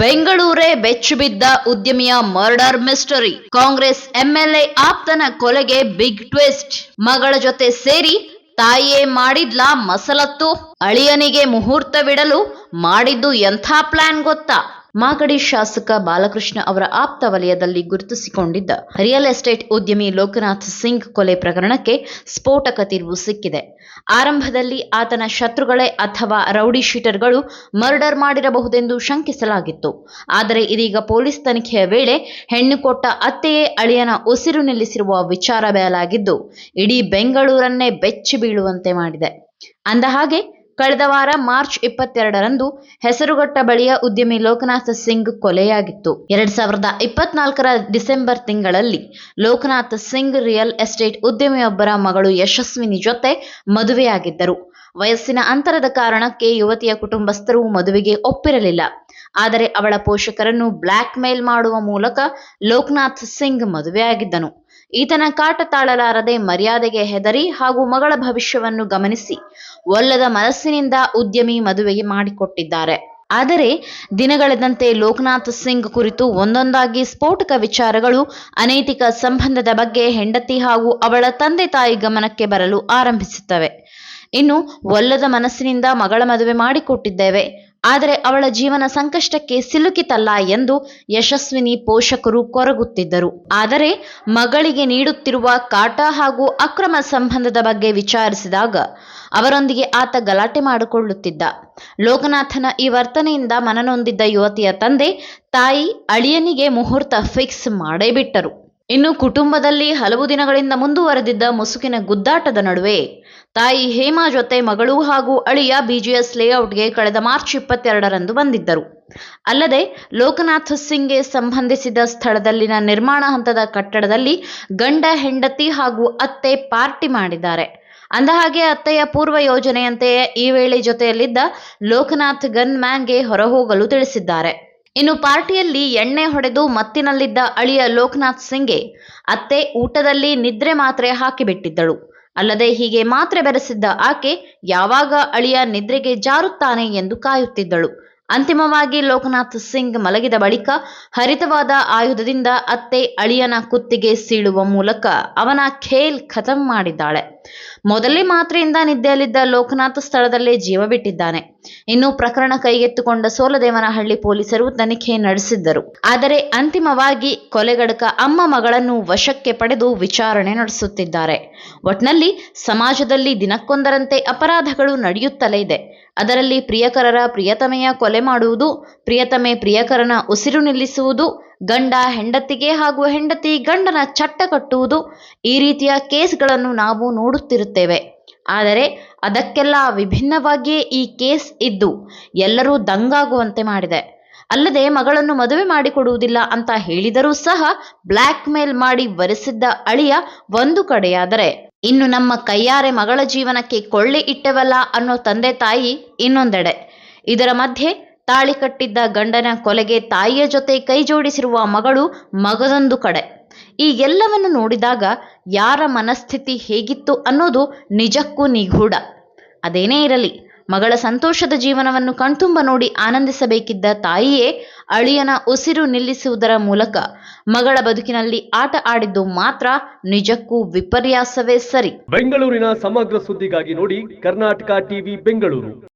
ಬೆಂಗಳೂರೇ ಬೆಚ್ಚಿಬಿದ್ದ ಉದ್ಯಮಿಯ murder mystery. Congress MLA ಆಪ್ತನ ಕೊಲೆಗೆ ಬಿಗ್ ಟ್ವಿಸ್ಟ್. ಮಗಳ ಜೊತೆ ಸೇರಿ ತಾಯಿಯೇ ಮಾಡಿದ್ಲಾ ಮಸಲತ್ತು, ಅಳಿಯನಿಗೆ ಮುಹೂರ್ತವಿಡಲು ಮಾಡಿದ್ದು ಎಂಥ ಪ್ಲಾನ್ ಗೊತ್ತಾ? ಮಾಗಡಿ ಶಾಸಕ ಬಾಲಕೃಷ್ಣ ಅವರ ಆಪ್ತ ವಲಯದಲ್ಲಿ ಗುರುತಿಸಿಕೊಂಡಿದ್ದ ರಿಯಲ್ ಎಸ್ಟೇಟ್ ಉದ್ಯಮಿ ಲೋಕನಾಥ್ ಸಿಂಗ್ ಕೊಲೆ ಪ್ರಕರಣಕ್ಕೆ ಸ್ಫೋಟಕ ತಿರುವು ಸಿಕ್ಕಿದೆ. ಆರಂಭದಲ್ಲಿ ಆತನ ಶತ್ರುಗಳೇ ಅಥವಾ ರೌಡಿ ಶೀಟರ್ಗಳು ಮರ್ಡರ್ ಮಾಡಿರಬಹುದೆಂದು ಶಂಕಿಸಲಾಗಿತ್ತು. ಆದರೆ ಇದೀಗ ಪೊಲೀಸ್ ತನಿಖೆಯ ವೇಳೆ ಹೆಣ್ಣು ಕೊಟ್ಟ ಅತ್ತೆಯೇ ಅಳಿಯನ ಉಸಿರು ನಿಲ್ಲಿಸಿರುವ ವಿಚಾರ ಬಯಲಾಗಿದ್ದು, ಇಡೀ ಬೆಂಗಳೂರನ್ನೇ ಬೆಚ್ಚಿ ಬೀಳುವಂತೆ ಮಾಡಿದೆ. ಅಂದಹಾಗೆ ಕಳೆದ ವಾರ ಮಾರ್ಚ್ ಇಪ್ಪತ್ತೆರಡರಂದು ಹೆಸರುಘಟ್ಟ ಬಳಿಯ ಉದ್ಯಮಿ ಲೋಕನಾಥ್ ಸಿಂಗ್ ಕೊಲೆಯಾಗಿತ್ತು. ಎರಡ್ ಸಾವಿರದ ಇಪ್ಪತ್ನಾಲ್ಕರ ಡಿಸೆಂಬರ್ ತಿಂಗಳಲ್ಲಿ ಲೋಕನಾಥ್ ಸಿಂಗ್ ರಿಯಲ್ ಎಸ್ಟೇಟ್ ಉದ್ಯಮಿಯೊಬ್ಬರ ಮಗಳು ಯಶಸ್ವಿನಿ ಜೊತೆ ಮದುವೆಯಾಗಿದ್ದರು. ವಯಸ್ಸಿನ ಅಂತರದ ಕಾರಣಕ್ಕೆ ಯುವತಿಯ ಕುಟುಂಬಸ್ಥರು ಮದುವೆಗೆ ಒಪ್ಪಿರಲಿಲ್ಲ. ಆದರೆ ಅವಳ ಪೋಷಕರನ್ನು ಬ್ಲ್ಯಾಕ್ ಮೇಲ್ ಮಾಡುವ ಮೂಲಕ ಲೋಕನಾಥ್ ಸಿಂಗ್ ಮದುವೆಯಾಗಿದ್ದನು. ಈತನ ಕಾಟ ತಾಳಲಾರದೆ ಮರ್ಯಾದೆಗೆ ಹೆದರಿ ಹಾಗೂ ಮಗಳ ಭವಿಷ್ಯವನ್ನು ಗಮನಿಸಿ ಒಲ್ಲದ ಮನಸ್ಸಿನಿಂದ ಉದ್ಯಮಿ ಮದುವೆಗೆ ಮಾಡಿಕೊಟ್ಟಿದ್ದಾರೆ. ಆದರೆ ದಿನಗಳೆದಂತೆ ಲೋಕನಾಥ್ ಸಿಂಗ್ ಕುರಿತು ಒಂದೊಂದಾಗಿ ಸ್ಫೋಟಕ ವಿಚಾರಗಳು, ಅನೈತಿಕ ಸಂಬಂಧದ ಬಗ್ಗೆ ಹೆಂಡತಿ ಹಾಗೂ ಅವಳ ತಂದೆ ತಾಯಿ ಗಮನಕ್ಕೆ ಬರಲು ಆರಂಭಿಸುತ್ತವೆ. ಇನ್ನು ಒಲ್ಲದ ಮನಸ್ಸಿನಿಂದ ಮಗಳ ಮದುವೆ ಮಾಡಿಕೊಟ್ಟಿದ್ದೇವೆ. ಆದರೆ ಅವಳ ಜೀವನ ಸಂಕಷ್ಟಕ್ಕೆ ಸಿಲುಕಿತಲ್ಲ ಎಂದು ಯಶಸ್ವಿನಿ ಪೋಷಕರು ಕೊರಗುತ್ತಿದ್ದರು. ಆದರೆ ಮಗಳಿಗೆ ನೀಡುತ್ತಿರುವ ಕಾಟ ಹಾಗೂ ಅಕ್ರಮ ಸಂಬಂಧದ ಬಗ್ಗೆ ವಿಚಾರಿಸಿದಾಗ ಅವರೊಂದಿಗೆ ಆತ ಗಲಾಟೆ ಮಾಡಿಕೊಳ್ಳುತ್ತಿದ್ದ. ಲೋಕನಾಥನ ಈ ವರ್ತನೆಯಿಂದ ಮನನೊಂದಿದ್ದ ಯುವತಿಯ ತಂದೆ ತಾಯಿ ಅಳಿಯನಿಗೆ ಮುಹೂರ್ತ ಫಿಕ್ಸ್ ಮಾಡೇ ಬಿಟ್ಟರು. ಇನ್ನು ಕುಟುಂಬದಲ್ಲಿ ಹಲವು ದಿನಗಳಿಂದ ಮುಂದುವರೆದಿದ್ದ ಮುಸುಕಿನ ಗುದ್ದಾಟದ ನಡುವೆ, ತಾಯಿ ಹೇಮಾ ಜೊತೆ ಮಗಳು ಹಾಗೂ ಅಳಿಯ ಬಿಜಿಎಸ್ ಲೇಔಟ್ಗೆ ಕಳೆದ ಮಾರ್ಚ್ ಇಪ್ಪತ್ತೆರಡರಂದು ಬಂದಿದ್ದರು. ಅಲ್ಲದೆ, ಲೋಕನಾಥ್ ಸಿಂಗ್ಗೆ ಸಂಬಂಧಿಸಿದ ಸ್ಥಳದಲ್ಲಿನ ನಿರ್ಮಾಣ ಹಂತದ ಕಟ್ಟಡದಲ್ಲಿ ಗಂಡ, ಹೆಂಡತಿ ಹಾಗೂ ಅತ್ತೆ ಪಾರ್ಟಿ ಮಾಡಿದ್ದಾರೆ. ಅಂದಹಾಗೆ, ಅತ್ತೆಯ ಪೂರ್ವ ಯೋಜನೆಯಂತೆಯೇ ಈ ವೇಳೆ ಜೊತೆಯಲ್ಲಿದ್ದ ಲೋಕನಾಥ್ ಗನ್ ಮ್ಯಾನ್ಗೆ ಹೊರಹೋಗಲು ತಿಳಿಸಿದ್ದಾರೆ. ಇನ್ನು ಪಾರ್ಟಿಯಲ್ಲಿ ಎಣ್ಣೆ ಹೊಡೆದು ಮತ್ತಿನಲ್ಲಿದ್ದ ಅಳಿಯ ಲೋಕನಾಥ್ ಸಿಂಗ್ಗೆ ಅತ್ತೆ ಊಟದಲ್ಲಿ ನಿದ್ರೆ ಮಾತ್ರೆ ಹಾಕಿಬಿಟ್ಟಿದ್ದಳು. ಅಲ್ಲದೆ ಹೀಗೆ ಮಾತ್ರೆ ಬೆರೆಸಿದ್ದ ಆಕೆ ಯಾವಾಗ ಅಳಿಯ ನಿದ್ರೆಗೆ ಜಾರುತ್ತಾನೆ ಎಂದು ಕಾಯುತ್ತಿದ್ದಳು. ಅಂತಿಮವಾಗಿ ಲೋಕನಾಥ್ ಸಿಂಗ್ ಮಲಗಿದ ಬಳಿಕ ಹರಿತವಾದ ಆಯುಧದಿಂದ ಅತ್ತೆ ಅಳಿಯನ ಕುತ್ತಿಗೆ ಸೀಳುವ ಮೂಲಕ ಅವನ ಖೇಲ್ ಖತಂ ಮಾಡಿದ್ದಾಳೆ. ಮೊದಲೇ ಮಾತ್ರೆಯಿಂದ ನಿದ್ದೆಯಲ್ಲಿದ್ದ ಲೋಕನಾಥ್ ಸ್ಥಳದಲ್ಲೇ ಜೀವ ಬಿಟ್ಟಿದ್ದಾನೆ. ಇನ್ನು ಪ್ರಕರಣ ಕೈಗೆತ್ತಿಕೊಂಡ ಸೋಲದೇವನಹಳ್ಳಿ ಪೊಲೀಸರು ತನಿಖೆ ನಡೆಸಿದ್ದರು. ಆದರೆ ಅಂತಿಮವಾಗಿ ಕೊಲೆಗಡಕ ಅಮ್ಮ ಮಗಳನ್ನು ವಶಕ್ಕೆ ಪಡೆದು ವಿಚಾರಣೆ ನಡೆಸುತ್ತಿದ್ದಾರೆ. ಒಟ್ನಲ್ಲಿ ಸಮಾಜದಲ್ಲಿ ದಿನಕ್ಕೊಂದರಂತೆ ಅಪರಾಧಗಳು ನಡೆಯುತ್ತಲೇ ಇದೆ. ಅದರಲ್ಲಿ ಪ್ರಿಯಕರರ ಪ್ರಿಯತಮೆಯ ಕೊಲೆ ಮಾಡುವುದು, ಪ್ರಿಯತಮೆ ಪ್ರಿಯಕರನ ಉಸಿರು ನಿಲ್ಲಿಸುವುದು, ಗಂಡ ಹೆಂಡತಿಗೆ ಹಾಗೂ ಹೆಂಡತಿ ಗಂಡನ ಚಟ್ಟ ಕಟ್ಟುವುದು, ಈ ರೀತಿಯ ಕೇಸ್ಗಳನ್ನು ನಾವು ನೋಡುತ್ತಿರುತ್ತೇವೆ. ಆದರೆ ಅದಕ್ಕೆಲ್ಲ ವಿಭಿನ್ನವಾಗಿಯೇ ಈ ಕೇಸ್ ಇದ್ದು ಎಲ್ಲರೂ ದಂಗಾಗುವಂತೆ ಮಾಡಿದೆ. ಅಲ್ಲದೆ ಮಗಳನ್ನು ಮದುವೆ ಮಾಡಿಕೊಡುವುದಿಲ್ಲ ಅಂತ ಹೇಳಿದರೂ ಸಹ ಬ್ಲ್ಯಾಕ್ ಮೇಲ್ ಮಾಡಿ ಬರೆಸಿದ್ದ ಅಳಿಯ ಒಂದು ಕಡೆಯಾದರೆ, ಇನ್ನು ನಮ್ಮ ಕೈಯಾರೆ ಮಗಳ ಜೀವನಕ್ಕೆ ಕೊಳ್ಳೆ ಇಟ್ಟವಲ್ಲ ಅನ್ನೋ ತಂದೆ ತಾಯಿ ಇನ್ನೊಂದೆಡೆ. ಇದರ ಮಧ್ಯೆ ತಾಳಿ ಕಟ್ಟಿದ್ದ ಗಂಡನ ಕೊಲೆಗೆ ತಾಯಿಯ ಜೊತೆ ಕೈ ಜೋಡಿಸಿರುವ ಮಗಳು ಮಗದೊಂದು ಕಡೆ. ಈ ಎಲ್ಲವನ್ನು ನೋಡಿದಾಗ ಯಾರ ಮನಸ್ಥಿತಿ ಹೇಗಿತ್ತು ಅನ್ನೋದು ನಿಜಕ್ಕೂ ನಿಗೂಢ. ಅದೇನೇ ಇರಲಿ ಮಗಳ ಸಂತೋಷದ ಜೀವನವನ್ನು ಕಣ್ತುಂಬ ನೋಡಿ ಆನಂದಿಸಬೇಕಿದ್ದ ತಾಯಿಯೇ ಅಳಿಯನ ಉಸಿರು ನಿಲ್ಲಿಸುವುದರ ಮೂಲಕ ಮಗಳ ಬದುಕಿನಲ್ಲಿ ಆಟ ಆಡಿದ್ದು ಮಾತ್ರ ನಿಜಕ್ಕೂ ವಿಪರ್ಯಾಸವೇ ಸರಿ. ಬೆಂಗಳೂರಿನ ಸಮಗ್ರ ಸುದ್ದಿಗಾಗಿ ನೋಡಿ ಕರ್ನಾಟಕ ಟಿವಿ ಬೆಂಗಳೂರು.